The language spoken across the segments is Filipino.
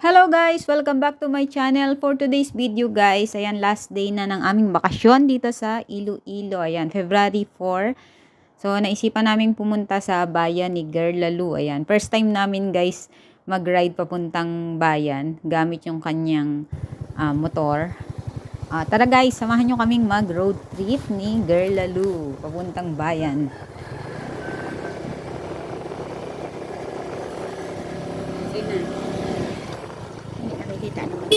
Hello guys! Welcome back to my channel. For today's video guys, ayan last day na ng aming bakasyon dito sa Iloilo. Ayan, February 4. So, naisipan namin pumunta sa bayan ni Gerlalu. Ayan, first time namin guys mag-ride papuntang bayan gamit yung kanyang ah, motor. Ah, tara guys, samahan nyo kaming mag-road trip ni Gerlalu papuntang bayan. Hindi nakikita naman.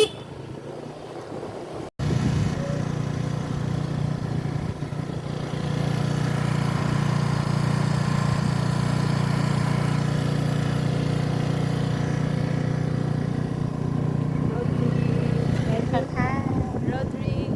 Welcome ha. Road trip!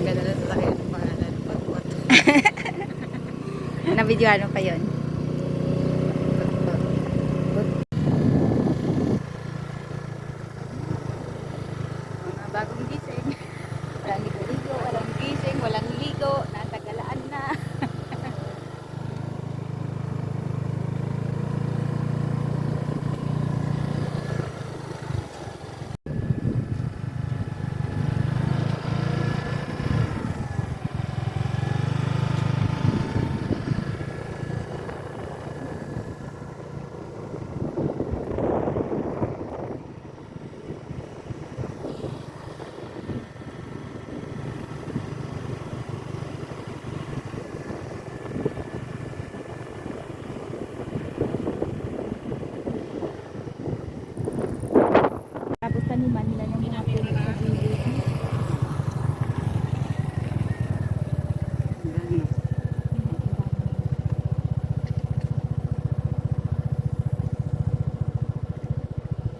Ang ganda na sa akin ang pangalan. Na-videoan mo pa yun? Mga bagong gising. Walang ligo-ligo, walang gising, walang ligo. Natagalaan na. Tapos taniman nila ng mga puno sa gilid.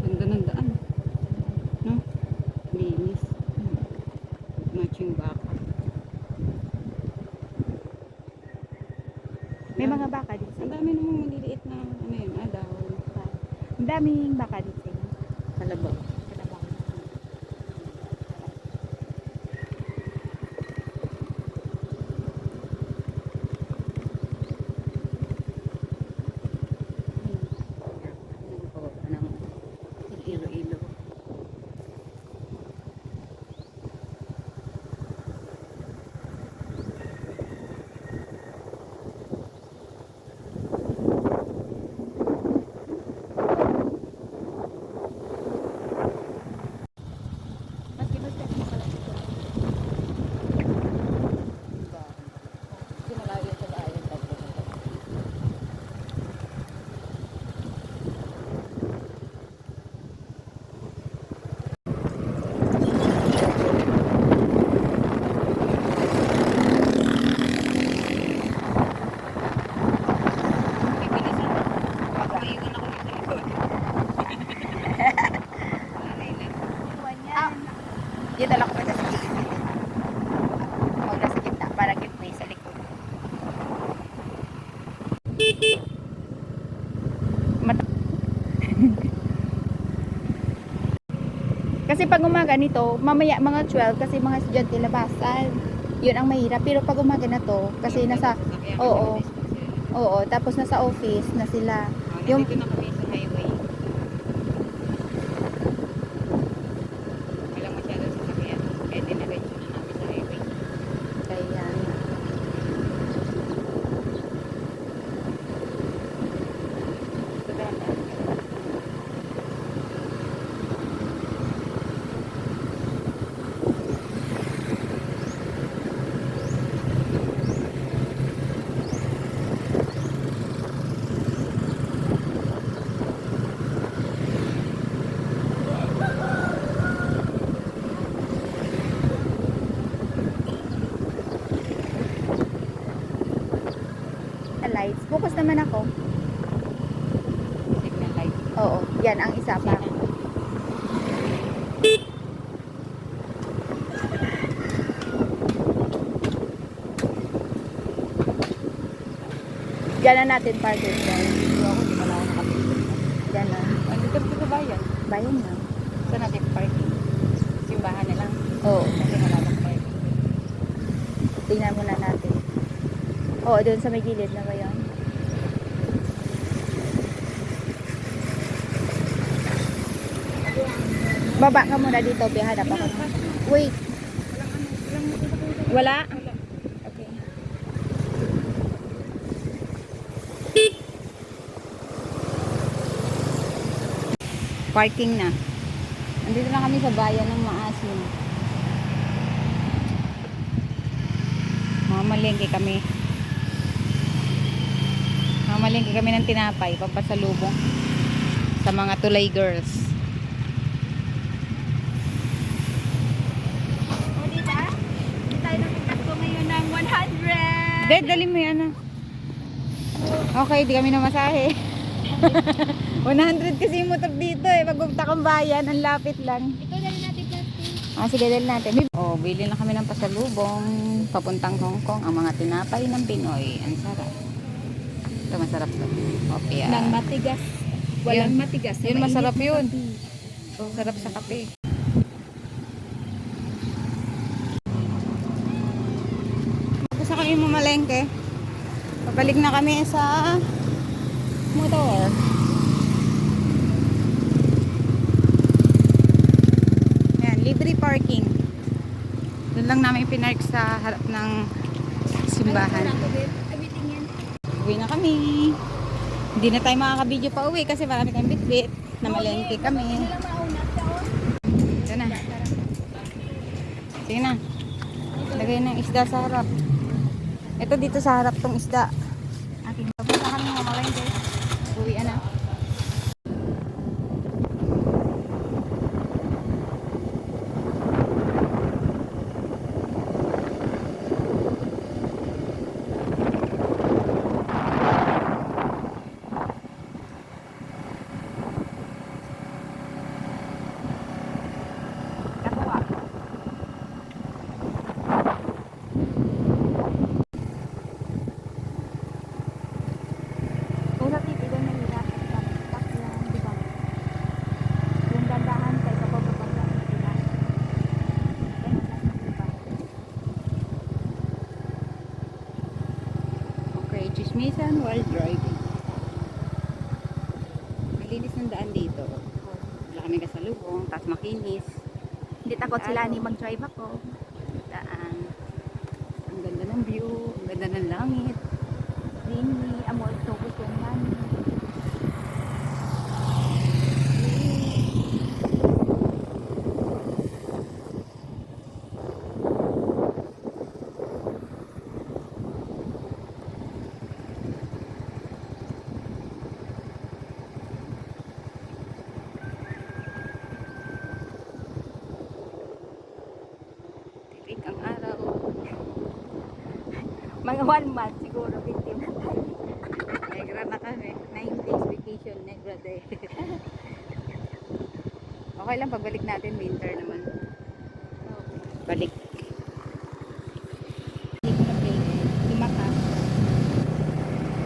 Ganda ng daan. No? Linis. Matching baka. May mga baka dito. Ang dami namang maliliit na ano yun, ah, dahon. Ang daming baka dito. Kalabaw. Ilo-ilo. Mas ginusto ko pala ito. Hindi malayo sa bayan. Ah, dito lang ako sa gilid. Huwag na sa gitna, para gitna sa likod. Mat- kasi pag umaga nito, mamaya mga 12 kasi mga estudyante labasan. Yun ang mahirap. Pero pag umaga na to, kasi nasa, oo. oo, tapos nasa office na sila. Yung- Yung... Dito na kami sa highway. Walang masyadong sasakyan. Kaya dinaretso na namin sa highway. Kaya, Sa daan. Naman ako. Signal light. Oo, yan ang isa pa. Diyan na natin parking guys. Dito ako, di pala ako nakapilip. Diyan na. Andito dito sa bayan. Bayan na. Saan natin parking? Simbahan na lang. Oo. Kasi malalak parking. Tingnan muna natin. Oo, doon sa may gilid na ba? Baba ka muna dito, bihanap ako. Wait. Wala? Okay. Parking na. Andito na kami sa bayan ng Maasin. Mamalengke kami. Mamalengke kami ng tinapay, pampasalubong sa mga tulay girls. O, diba? Hindi tayo nakikaspo ngayon ng 100. Dad, dali mo yan ah. Okay, di kami namasahe. 100 kasi yung motor dito eh. Pagpunta kong bayan, ang lapit lang. Ito dali natin plastic. Ah, sige, dali natin. Oh, bili na kami ng pasalubong. Papuntang Hong Kong. Ang mga tinapay ng Pinoy. Ang sarap. Ito, masarap to. Opia. Nang matigas. Walang matigas. Yun, masarap yun. kape. Sarap sa kape. Tapos kami mamalengke. Pabalik na kami sa motor. Ayan, libre parking. Doon lang namin pinark sa harap ng simbahan. Ano, yan. Uwi na kami. Hindi na tayo makaka-video pa uwi kasi marami tayong bitbit. Namalengke kami. Ito na. Sige na. Lagay ng isda sa harap. Ito dito sa harap tong isda. Akin. Papunta kami mga malengke. Uwi na. Kakuha. Kung sa TV doon nahirap, tak lang, di ba? Yung dandahan kay sa pabababa, di ba? Ganun lang, di ba? Okay, chismisan while driving. Malinis ng daan dito. Wala kami kasalubong, tapos makinis. Hindi takot sila ni mag-drive ako. Daan. Ang ganda ng view, ang ganda ng langit. Rini, amol, Mga one month siguro, victim na tayo. Negra na kami. 9 days vacation, Negra day. okay lang, pagbalik natin, winter naman. Balik. Hindi ko na-play. Lima ka.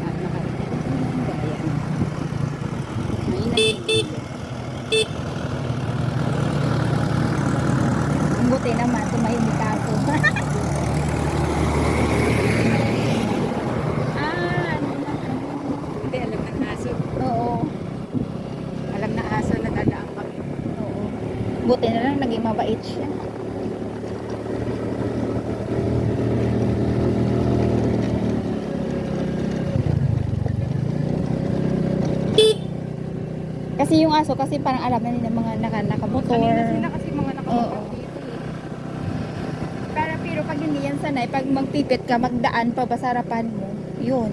At nakarating sa bayan. Mainit. Ang buti naman, tumahimik ka ako. ah, ano na. Hindi, alam ng aso. Oo. Alam na aso na dadaan kami. Oo. Buti na lang, naging mabait siya. Kasi yung aso, kasi parang alam na nila mga naka, nakamotor. Kanina sila kasi mga Oo. nakamotor dito eh. Pero, pero pag hindi yan sanay, pag magpipit ka, magdaan pa ba sa harapan mo, yun,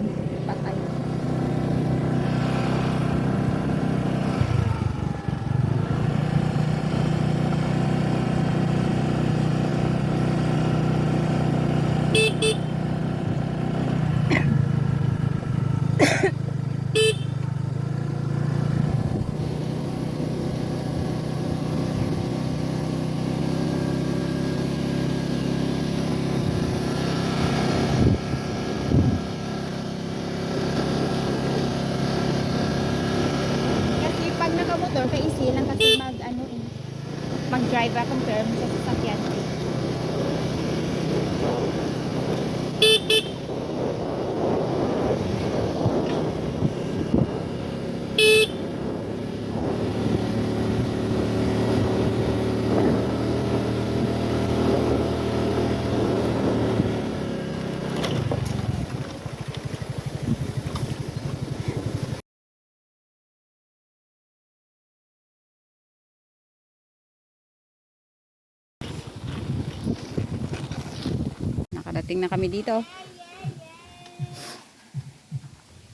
Nakadating na kami dito.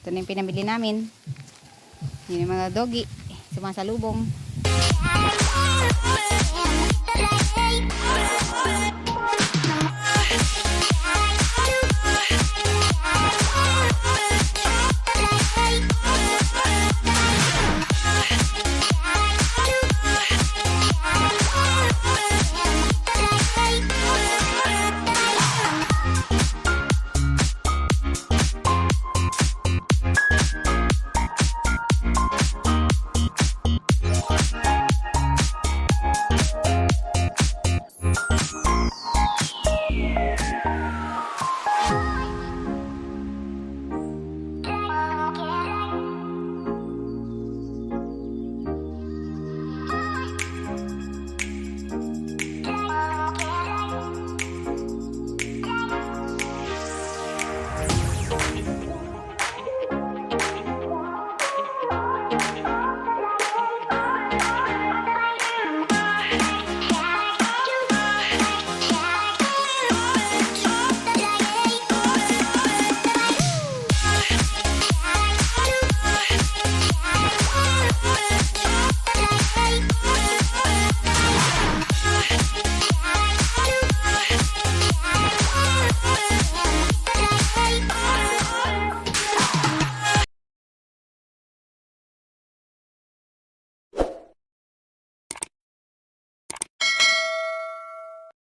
Ito na yung pinamili namin. Yun yung mga doggy. Sumasalubong.